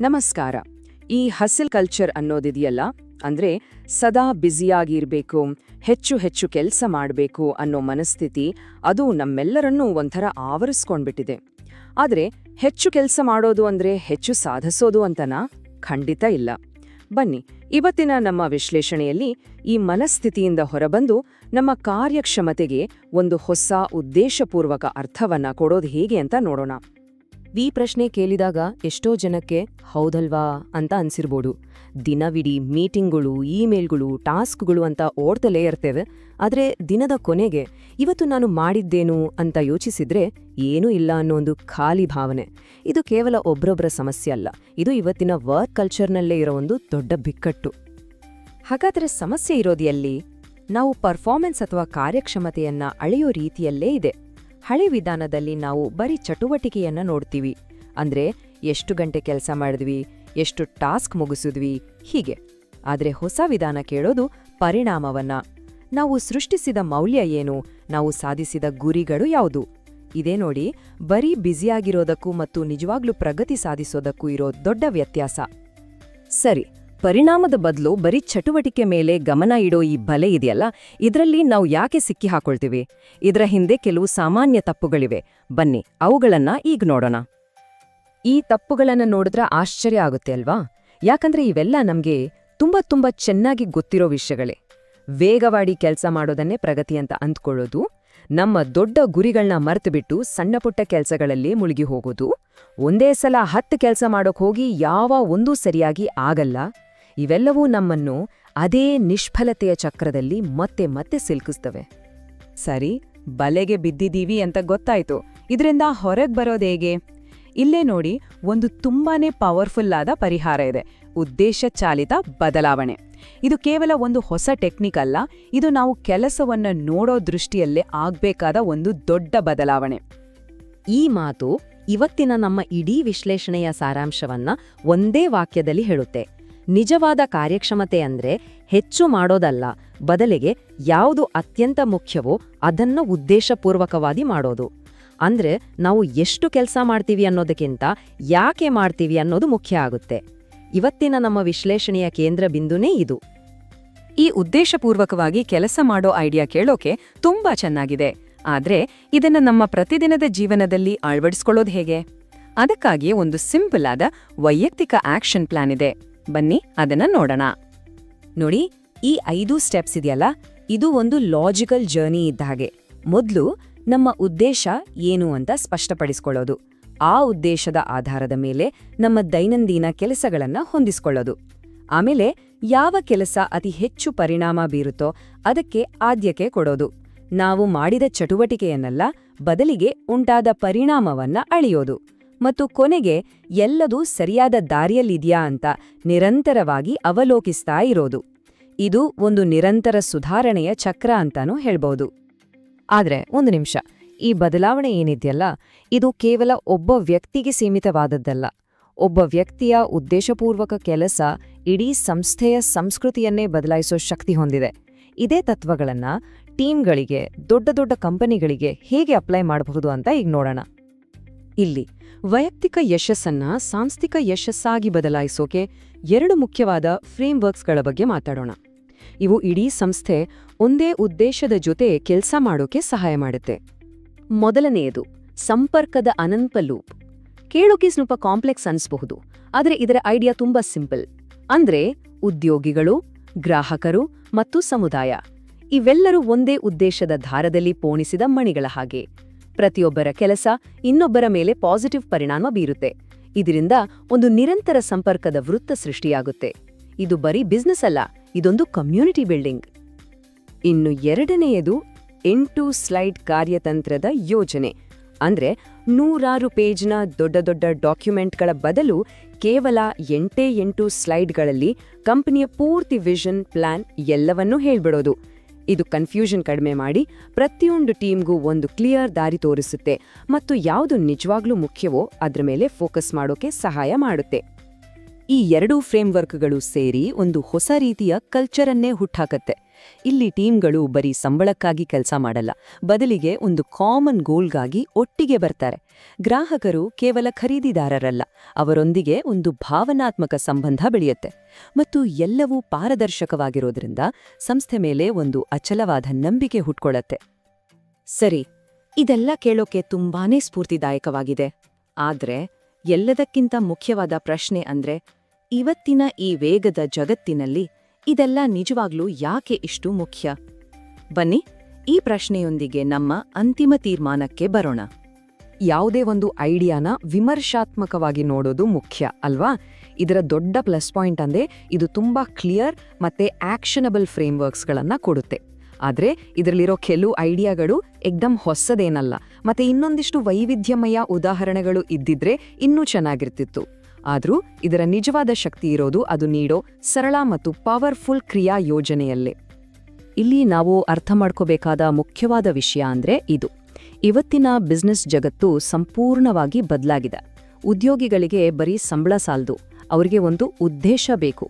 ನಮಸ್ಕಾರ. ಈ ಹಸಿಲ್ ಕಲ್ಚರ್ ಅನ್ನೋದಿದೆಯಲ್ಲ? ಅಂದ್ರೆ ಸದಾ ಬ್ಯುಸಿಯಾಗಿರ್ಬೇಕು, ಹೆಚ್ಚು ಹೆಚ್ಚು ಕೆಲಸ ಮಾಡಬೇಕು ಅನ್ನೋ ಮನಸ್ಥಿತಿ ಅದು ನಮ್ಮೆಲ್ಲರನ್ನೂ ಒಂಥರ ಆವರಿಸ್ಕೊಂಡ್ಬಿಟ್ಟಿದೆ. ಆದ್ರೆ ಹೆಚ್ಚು ಕೆಲಸ ಮಾಡೋದು ಅಂದ್ರೆ ಹೆಚ್ಚು ಸಾಧಿಸೋದು ಅಂತನಾ? ಖಂಡಿತ ಇಲ್ಲ. ಬನ್ನಿ, ಇವತ್ತಿನ ನಮ್ಮ ವಿಶ್ಲೇಷಣೆಯಲ್ಲಿ ಈ ಮನಸ್ಥಿತಿಯಿಂದ ಹೊರಬಂದು ನಮ್ಮ ಕಾರ್ಯಕ್ಷಮತೆಗೆ ಒಂದು ಹೊಸ ಉದ್ದೇಶಪೂರ್ವಕ ಅರ್ಥವನ್ನ ಕೊಡೋದು ಹೇಗೆ ಅಂತ ನೋಡೋಣ. ಈ ಪ್ರಶ್ನೆ ಕೇಳಿದಾಗ ಎಷ್ಟೋ ಜನಕ್ಕೆ ಹೌದಲ್ವಾ ಅಂತ ಅನ್ಸಿರ್ಬೋದು. ದಿನವಿಡೀ ಮೀಟಿಂಗ್ಗಳು, ಇಮೇಲ್ಗಳು, ಟಾಸ್ಕ್ಗಳು ಅಂತ ಓಡ್ತಲೇ ಇರ್ತೇವೆ. ಆದರೆ ದಿನದ ಕೊನೆಗೆ ಇವತ್ತು ನಾನು ಮಾಡಿದ್ದೇನು ಅಂತ ಯೋಚಿಸಿದ್ರೆ ಏನೂ ಇಲ್ಲ ಅನ್ನೋ ಒಂದು ಖಾಲಿ ಭಾವನೆ. ಇದು ಕೇವಲ ಒಬ್ರೊಬ್ಬರ ಸಮಸ್ಯೆ ಅಲ್ಲ. ಇದು ಇವತ್ತಿನ ವರ್ಕ್ ಕಲ್ಚರ್ನಲ್ಲೇ ಇರೋ ಒಂದು ದೊಡ್ಡ ಬಿಕ್ಕಟ್ಟು. ಹಾಗಾದ್ರೆ ಸಮಸ್ಯೆ ಇರೋದು ಎಲ್ಲಿ ನಾವು ಪರ್ಫಾರ್ಮೆನ್ಸ್ ಅಥವಾ ಕಾರ್ಯಕ್ಷಮತೆಯನ್ನ ಅಳೆಯೋ ರೀತಿಯಲ್ಲೇ ಇದೆ. ಹಳೆ ವಿಧಾನದಲ್ಲಿ ನಾವು ಬರೀ ಚಟುವಟಿಕೆಯನ್ನ ನೋಡ್ತೀವಿ. ಅಂದ್ರೆ ಎಷ್ಟು ಗಂಟೆ ಕೆಲಸ ಮಾಡಿದ್ವಿ, ಎಷ್ಟು ಟಾಸ್ಕ್ ಮುಗಿಸಿದ್ವಿ, ಹೀಗೆ. ಆದರೆ ಹೊಸ ವಿಧಾನ ಕೇಳೋದು ಪರಿಣಾಮವನ್ನ. ನಾವು ಸೃಷ್ಟಿಸಿದ ಮೌಲ್ಯ ಏನು, ನಾವು ಸಾಧಿಸಿದ ಗುರಿಗಳು ಯಾವುದು? ಇದೇ ನೋಡಿ, ಬರೀ ಬ್ಯುಸಿಯಾಗಿರೋದಕ್ಕೂ ಮತ್ತು ನಿಜವಾಗ್ಲೂ ಪ್ರಗತಿ ಸಾಧಿಸೋದಕ್ಕೂ ಇರೋ ದೊಡ್ಡ ವ್ಯತ್ಯಾಸ. ಸರಿ ಪರಿಣಾಮದ ಬದಲು ಬರೀ ಚಟುವಟಿಕೆ ಮೇಲೆ ಗಮನ ಇಡೋ ಈ ಬಲೆ ಇದೆಯಲ್ಲ? ಇದರಲ್ಲಿ ನಾವು ಯಾಕೆ ಸಿಕ್ಕಿ ಹಾಕೊಳ್ತೀವಿ? ಇದರ ಹಿಂದೆ ಕೆಲವು ಸಾಮಾನ್ಯ ತಪ್ಪುಗಳಿವೆ. ಬನ್ನಿ, ಅವುಗಳನ್ನ ಈಗ ನೋಡೋಣ. ಈ ತಪ್ಪುಗಳನ್ನ ನೋಡಿದ್ರೆ ಆಶ್ಚರ್ಯ ಆಗುತ್ತೆ ಅಲ್ವಾ? ಯಾಕಂದ್ರೆ ಇವೆಲ್ಲ ನಮಗೆ ತುಂಬಾ ತುಂಬಾ ಚೆನ್ನಾಗಿ ಗೊತ್ತಿರೋ ವಿಷಯಗಳೇ. ವೇಗವಾಡಿ ಕೆಲಸ ಮಾಡೋದನ್ನೇ ಪ್ರಗತಿ ಅಂತ ಅಂದ್ಕೊಳ್ಳೋದು, ನಮ್ಮ ದೊಡ್ಡ ಗುರಿಗಳನ್ನ ಮರೆತುಬಿಟ್ಟು ಸಣ್ಣಪುಟ್ಟ ಕೆಲಸಗಳಲ್ಲಿ ಮುಳುಗಿ ಹೋಗೋದು, ಒಂದೇ ಸಲ ಹತ್ತು ಕೆಲಸ ಮಾಡೋಕ್ ಹೋಗಿ ಯಾವ ಒಂದೂ ಸರಿಯಾಗಿ ಆಗಲ್ಲ ಇವೆಲ್ಲವೂ ನಮ್ಮನ್ನು ಅದೇ ನಿಷ್ಫಲತೆಯ ಚಕ್ರದಲ್ಲಿ ಮತ್ತೆ ಮತ್ತೆ ಸಿಲುಕಿಸ್ತವೆ. ಸರಿ, ಬಲೆಗೆ ಬಿದ್ದಿದ್ದೀವಿ ಅಂತ ಗೊತ್ತಾಯ್ತು. ಇದರಿಂದ ಹೊರಗೆ ಬರೋದೇಗೆ ಇಲ್ಲೇ ನೋಡಿ, ಒಂದು ತುಂಬಾನೇ ಪವರ್ಫುಲ್ ಆದ ಪರಿಹಾರ ಇದೆ. ಉದ್ದೇಶ ಚಾಲಿತ ಬದಲಾವಣೆ. ಇದು ಕೇವಲ ಒಂದು ಹೊಸ ಟೆಕ್ನಿಕ್ ಅಲ್ಲ, ಇದು ನಾವು ಕೆಲಸವನ್ನ ನೋಡೋ ದೃಷ್ಟಿಯಲ್ಲೇ ಆಗ್ಬೇಕಾದ ಒಂದು ದೊಡ್ಡ ಬದಲಾವಣೆ. ಈ ಮಾತು ಇವತ್ತಿನ ನಮ್ಮ ಇಡೀ ವಿಶ್ಲೇಷಣೆಯ ಸಾರಾಂಶವನ್ನ ಒಂದೇ ವಾಕ್ಯದಲ್ಲಿ ಹೇಳುತ್ತೆ. ನಿಜವಾದ ಕಾರ್ಯಕ್ಷಮತೆ ಅಂದ್ರೆ ಹೆಚ್ಚು ಮಾಡೋದಲ್ಲ, ಬದಲಿಗೆ ಯಾವುದು ಅತ್ಯಂತ ಮುಖ್ಯವೋ ಅದನ್ನ ಉದ್ದೇಶಪೂರ್ವಕವಾಗಿ ಮಾಡೋದು. ಅಂದ್ರೆ ನಾವು ಎಷ್ಟು ಕೆಲಸ ಮಾಡ್ತೀವಿ ಅನ್ನೋದಕ್ಕಿಂತ ಯಾಕೆ ಮಾಡ್ತೀವಿ ಅನ್ನೋದು ಮುಖ್ಯ ಆಗುತ್ತೆ. ಇವತ್ತಿನ ನಮ್ಮ ವಿಶ್ಲೇಷಣೆಯ ಕೇಂದ್ರ ಬಿಂದುನೇ ಇದು. ಈ ಉದ್ದೇಶಪೂರ್ವಕವಾಗಿ ಕೆಲಸ ಮಾಡೋ ಐಡಿಯಾ ಕೇಳೋಕೆ ತುಂಬಾ ಚೆನ್ನಾಗಿದೆ. ಆದ್ರೆ ಇದನ್ನ ನಮ್ಮ ಪ್ರತಿದಿನದ ಜೀವನದಲ್ಲಿ ಅಳವಡಿಸ್ಕೊಳ್ಳೋದು ಹೇಗೆ? ಅದಕ್ಕಾಗಿ ಒಂದು ಸಿಂಪಲ್ ಆದ ವೈಯಕ್ತಿಕ ಆಕ್ಷನ್ ಪ್ಲಾನ್ ಇದೆ. ಬನ್ನಿ, ಅದನ್ನ ನೋಡೋಣ. ನೋಡಿ, ಈ ಐದು ಸ್ಟೆಪ್ಸ್ ಇದೆಯಲ್ಲ? ಇದು ಒಂದು ಲಾಜಿಕಲ್ ಜರ್ನಿ ಇದ್ದ ಹಾಗೆ. ಮೊದಲು ನಮ್ಮ ಉದ್ದೇಶ ಏನು ಅಂತ ಸ್ಪಷ್ಟಪಡಿಸ್ಕೊಳ್ಳೋದು. ಆ ಉದ್ದೇಶದ ಆಧಾರದ ಮೇಲೆ ನಮ್ಮ ದೈನಂದಿನ ಕೆಲಸಗಳನ್ನ ಹೊಂದಿಸ್ಕೊಳ್ಳೋದು. ಆಮೇಲೆ ಯಾವ ಕೆಲಸ ಅತಿ ಹೆಚ್ಚು ಪರಿಣಾಮ ಬೀರುತ್ತೋ ಅದಕ್ಕೆ ಆದ್ಯತೆ ಕೊಡೋದು. ನಾವು ಮಾಡಿದ ಚಟುವಟಿಕೆಯನ್ನೆಲ್ಲ, ಬದಲಿಗೆ ಉಂಟಾದ ಪರಿಣಾಮವನ್ನ ಅಳೆಯೋದು. ಮತ್ತು ಕೊನೆಗೆ, ಎಲ್ಲದೂ ಸರಿಯಾದ ದಾರಿಯಲ್ಲಿದ್ಯಾ ಅಂತ ನಿರಂತರವಾಗಿ ಅವಲೋಕಿಸ್ತಾ ಇರೋದು. ಇದು ಒಂದು ನಿರಂತರ ಸುಧಾರಣೆಯ ಚಕ್ರ ಅಂತಾನೂ ಹೇಳ್ಬೋದು. ಆದರೆ, ಒಂದು ನಿಮಿಷ. ಈ ಬದಲಾವಣೆ ಏನಿದೆಯಲ್ಲ, ಇದು ಕೇವಲ ಒಬ್ಬ ವ್ಯಕ್ತಿಗೆ ಸೀಮಿತವಾದದ್ದಲ್ಲ. ಒಬ್ಬ ವ್ಯಕ್ತಿಯ ಉದ್ದೇಶಪೂರ್ವಕ ಕೆಲಸ ಇಡೀ ಸಂಸ್ಥೆಯ ಸಂಸ್ಕೃತಿಯನ್ನೇ ಬದಲಾಯಿಸೋ ಶಕ್ತಿ ಹೊಂದಿದೆ. ಇದೇ ತತ್ವಗಳನ್ನ ಟೀಮ್ಗಳಿಗೆ, ದೊಡ್ಡ ದೊಡ್ಡ ಕಂಪನಿಗಳಿಗೆ ಹೇಗೆ ಅಪ್ಲೈ ಮಾಡಬಹುದು ಅಂತ ಈಗ ನೋಡೋಣ. ಇಲ್ಲಿ ವೈಯಕ್ತಿಕ ಯಶಸ್ಸನ್ನ ಸಾಂಸ್ಥಿಕ ಯಶಸ್ಸಾಗಿ ಬದಲಾಯಿಸೋಕೆ ಎರಡು ಮುಖ್ಯವಾದ ಫ್ರೇಮ್ವರ್ಕ್ಸ್ಗಳ ಬಗ್ಗೆ ಮಾತಾಡೋಣ. ಇವು ಇಡೀ ಸಂಸ್ಥೆ ಒಂದೇ ಉದ್ದೇಶದ ಜೊತೆ ಕೆಲಸ ಮಾಡೋಕೆ ಸಹಾಯ ಮಾಡುತ್ತೆ. ಮೊದಲನೆಯದು, ಸಂಪರ್ಕದ ಅನಂತ ಲೂಪ್. ಕೇಳೋಕೆ ಸ್ವಲ್ಪ ಕಾಂಪ್ಲೆಕ್ಸ್ ಅನ್ಸ್ಬಹುದು, ಆದರೆ ಇದರ ಐಡಿಯಾ ತುಂಬಾ ಸಿಂಪಲ್. ಅಂದ್ರೆ ಉದ್ಯೋಗಿಗಳು, ಗ್ರಾಹಕರು ಮತ್ತು ಸಮುದಾಯ. ಇವೆಲ್ಲರೂ ಒಂದೇ ಉದ್ದೇಶದ ಧಾರದಲ್ಲಿ ಪೋಣಿಸಿದ ಮಣಿಗಳ ಹಾಗೆ. ಪ್ರತಿಯೊಬ್ಬರ ಕೆಲಸ ಇನ್ನೊಬ್ಬರ ಮೇಲೆ ಪಾಸಿಟಿವ್ ಪರಿಣಾಮ ಬೀರುತ್ತೆ. ಇದರಿಂದ ಒಂದು ನಿರಂತರ ಸಂಪರ್ಕದ ವೃತ್ತ ಸೃಷ್ಟಿಯಾಗುತ್ತೆ. ಇದು ಬರೀ ಬಿಸ್ನೆಸ್ ಅಲ್ಲ, ಇದೊಂದು ಕಮ್ಯುನಿಟಿ ಬಿಲ್ಡಿಂಗ್. ಇನ್ನು ಎರಡನೆಯದು ಎಂಟು ಸ್ಲೈಡ್ ಕಾರ್ಯತಂತ್ರದ ಯೋಜನೆ. ಅಂದ್ರೆ ನೂರಾರು ಪೇಜ್ನ ದೊಡ್ಡ ದೊಡ್ಡ ಡಾಕ್ಯುಮೆಂಟ್ಗಳ ಬದಲು ಕೇವಲ ಎಂಟೇ ಎಂಟು ಸ್ಲೈಡ್ಗಳಲ್ಲಿ ಕಂಪನಿಯ ಪೂರ್ತಿ ವಿಷನ್, ಪ್ಲಾನ್ ಎಲ್ಲವನ್ನೂ ಹೇಳ್ಬಿಡೋದು. ಇದು ಕನ್ಫ್ಯೂಷನ್ ಕಡಿಮೆ ಮಾಡಿ ಪ್ರತಿಯೊಂದು ಟೀಮ್ಗೂ ಒಂದು ಕ್ಲಿಯರ್ ದಾರಿ ತೋರಿಸುತ್ತೆ ಮತ್ತು ಯಾವುದು ನಿಜವಾಗ್ಲೂ ಮುಖ್ಯವೋ ಅದರ ಮೇಲೆ ಫೋಕಸ್ ಮಾಡೋಕೆ ಸಹಾಯ ಮಾಡುತ್ತೆ. ಈ ಎರಡೂ ಫ್ರೇಮ್ವರ್ಕ್ಗಳು ಸೇರಿ ಒಂದು ಹೊಸ ರೀತಿಯ ಕಲ್ಚರನ್ನೇ ಹುಟ್ಟಾಕತ್ತೆ ಇಲ್ಲಿ ಟೀಮ್ಗಳು ಬರೀ ಸಂಬಳಕ್ಕಾಗಿ ಕೆಲಸ ಮಾಡಲ್ಲ, ಬದಲಿಗೆ ಒಂದು ಕಾಮನ್ ಗೋಲ್ಗಾಗಿ ಒಟ್ಟಿಗೆ ಬರ್ತಾರೆ. ಗ್ರಾಹಕರು ಕೇವಲ ಖರೀದಿದಾರರಲ್ಲ, ಅವರೊಂದಿಗೆ ಒಂದು ಭಾವನಾತ್ಮಕ ಸಂಬಂಧ ಬೆಳೆಯುತ್ತೆ. ಮತ್ತು ಎಲ್ಲವೂ ಪಾರದರ್ಶಕವಾಗಿರೋದ್ರಿಂದ ಸಂಸ್ಥೆ ಮೇಲೆ ಒಂದು ಅಚಲವಾದ ನಂಬಿಕೆ ಹುಟ್ಕೊಳ್ಳತ್ತೆ. ಸರಿ, ಇದೆಲ್ಲ ಕೇಳೋಕೆ ತುಂಬಾನೇ ಸ್ಫೂರ್ತಿದಾಯಕವಾಗಿದೆ. ಆದ್ರೆ ಎಲ್ಲದಕ್ಕಿಂತ ಮುಖ್ಯವಾದ ಪ್ರಶ್ನೆ ಅಂದ್ರೆ ಇವತ್ತಿನ ಈ ವೇಗದ ಜಗತ್ತಿನಲ್ಲಿ ಇದೆಲ್ಲ ನಿಜವಾಗ್ಲೂ ಯಾಕೆ ಇಷ್ಟು ಮುಖ್ಯ? ಬನ್ನಿ, ಈ ಪ್ರಶ್ನೆಯೊಂದಿಗೆ ನಮ್ಮ ಅಂತಿಮ ತೀರ್ಮಾನಕ್ಕೆ ಬರೋಣ. ಯಾವುದೇ ಒಂದು ಐಡಿಯಾನ ವಿಮರ್ಶಾತ್ಮಕವಾಗಿ ನೋಡೋದು ಮುಖ್ಯ, ಅಲ್ವಾ? ಇದರ ದೊಡ್ಡ ಪ್ಲಸ್ ಪಾಯಿಂಟ್ ಅಂದ್ರೆ ಇದು ತುಂಬಾ ಕ್ಲಿಯರ್ ಮತ್ತೆ ಆಕ್ಷನಬಲ್ ಫ್ರೇಮ್ವರ್ಕ್ಸ್ಗಳನ್ನು ಕೊಡುತ್ತೆ. ಆದ್ರೆ ಇದರಲ್ಲಿರೋ ಕೆಲವು ಐಡಿಯಾಗಳು ಎಕ್ದಮ್ ಹೊಸದೇನಲ್ಲ, ಮತ್ತೆ ಇನ್ನೊಂದಿಷ್ಟು ವೈವಿಧ್ಯಮಯ ಉದಾಹರಣೆಗಳು ಇದ್ದಿದ್ರೆ ಇನ್ನೂ ಚೆನ್ನಾಗಿರ್ತಿತ್ತು. ಆದ್ರೂ ಇದರ ನಿಜವಾದ ಶಕ್ತಿ ಇರೋದು ಅದು ನೀಡೋ ಸರಳ ಮತ್ತು ಪವರ್ಫುಲ್ ಕ್ರಿಯಾ ಯೋಜನೆಯಲ್ಲೇ. ಇಲ್ಲಿ ನಾವು ಅರ್ಥ ಮಾಡ್ಕೋಬೇಕಾದ ಮುಖ್ಯವಾದ ವಿಷಯ ಅಂದ್ರೆ ಇದು. ಇವತ್ತಿನ ಬಿಸ್ನೆಸ್ ಜಗತ್ತು ಸಂಪೂರ್ಣವಾಗಿ ಬದಲಾಗಿದೆ. ಉದ್ಯೋಗಿಗಳಿಗೆ ಬರೀ ಸಂಬಳ ಸಾಲ್ದು, ಅವರಿಗೆ ಒಂದು ಉದ್ದೇಶ ಬೇಕು.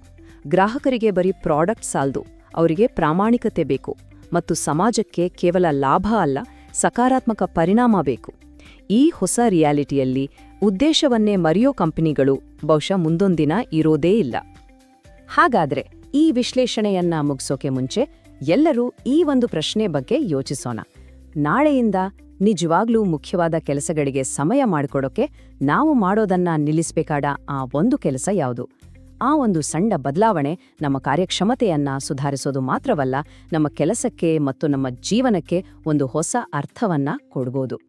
ಗ್ರಾಹಕರಿಗೆ ಬರೀ ಪ್ರಾಡಕ್ಟ್ ಸಾಲ್ದು, ಅವರಿಗೆ ಪ್ರಾಮಾಣಿಕತೆ ಬೇಕು. ಮತ್ತು ಸಮಾಜಕ್ಕೆ ಕೇವಲ ಲಾಭ ಅಲ್ಲ, ಸಕಾರಾತ್ಮಕ ಪರಿಣಾಮ ಬೇಕು. ಈ ಹೊಸ ರಿಯಾಲಿಟಿಯಲ್ಲಿ ಉದ್ದೇಶವನ್ನೇ ಮರೆಯೋ ಕಂಪನಿಗಳು ಬಹುಶಃ ಮುಂದೊಂದಿನ ಇರೋದೇ ಇಲ್ಲ. ಹಾಗಾದ್ರೆ ಈ ವಿಶ್ಲೇಷಣೆಯನ್ನ ಮುಗಿಸೋಕೆ ಮುಂಚೆ ಎಲ್ಲರೂ ಈ ಒಂದು ಪ್ರಶ್ನೆ ಬಗ್ಗೆ ಯೋಚಿಸೋಣ. ನಾಳೆಯಿಂದ ನಿಜವಾಗ್ಲೂ ಮುಖ್ಯವಾದ ಕೆಲಸಗಳಿಗೆ ಸಮಯ ಮಾಡಿಕೊಡೋಕೆ ನಾವು ಮಾಡೋದನ್ನ ನಿಲ್ಲಿಸಬೇಕಾದ ಆ ಒಂದು ಕೆಲಸ ಯಾವುದು? ಆ ಒಂದು ಸಣ್ಣ ಬದಲಾವಣೆ ನಮ್ಮ ಕಾರ್ಯಕ್ಷಮತೆಯನ್ನ ಸುಧಾರಿಸೋದು ಮಾತ್ರವಲ್ಲ, ನಮ್ಮ ಕೆಲಸಕ್ಕೆ ಮತ್ತು ನಮ್ಮ ಜೀವನಕ್ಕೆ ಒಂದು ಹೊಸ ಅರ್ಥವನ್ನ ಕೊಡ್ಬೋದು.